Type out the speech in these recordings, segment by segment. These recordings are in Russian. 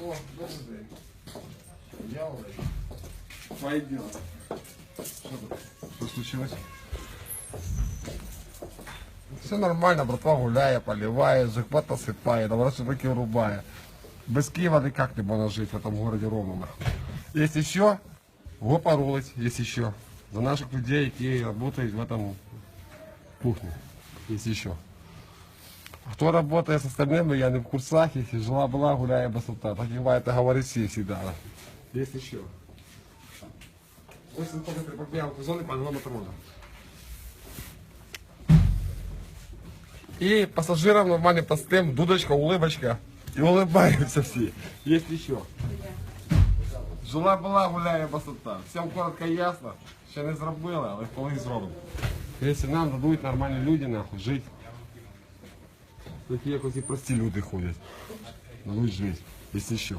О, добрий день. Я Олег. Пойдем. Что случилось? Все нормально, братва гуляє, поливає, захвата сипає, добраться руки рубає. Без Киева никак не можно жить в этом городе Романа. Есть еще, его поролить, есть еще. За наших людей, которые работают в этом кухне. Есть еще. Кто работает с остальными, я не в курсах, если жила-была, гуляя басута. Так и бывает, это говорит все всегда. Есть еще. Ось він поки приподняв зони паного тормоза. И пассажирам нормально простым, дудочка, улыбочка. И улыбаются все. Есть еще. Жила-была, гуляє басута. Всім коротко і ясно. Ще не зробили, але колись зробимо. Якщо нам дадуть нормальні люди, нахуй, жити. Такі якось і прості люди ходять. Дадуть жити, якщо що.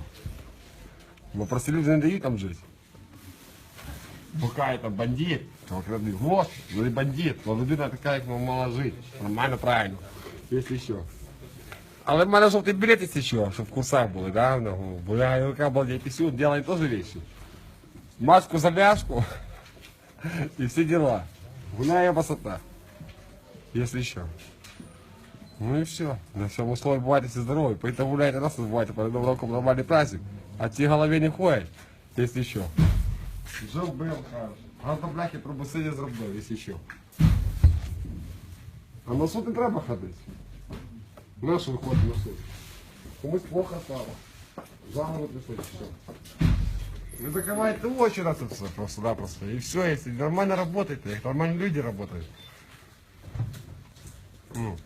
Бо прості люди не дають там жити. Пока там бандит, то крадуть. Вот, ну не бандит, но людина така, як мала жити. Нормально, правильно. Якщо що. Але в мене жовтий білет, якщо що, щоб в курсах були, да? Ну, Бо я яка балдея писю, делаем тоже вещи. Маску завязку и все дела. Гуляя басота. Если еще. Ну и все. На всем условии бывайте здоровы. Поэтому гуляйте нас, забывайте перед Новым роком нормальный праздник. А те голове не ходять, если що. Жив бив, кажеш. Гарно бляхи пробусиді зробив, якщо що. А на суд не треба ходити. На що виходить на суд? Комусь плохо стало. Заговор пришли, все. Вы закрываете очи на это все просто-напросто. И все, если нормально работаете, нормальные люди работают. Ну.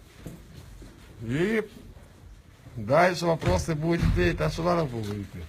И дальше вопросы будете, надо было идти.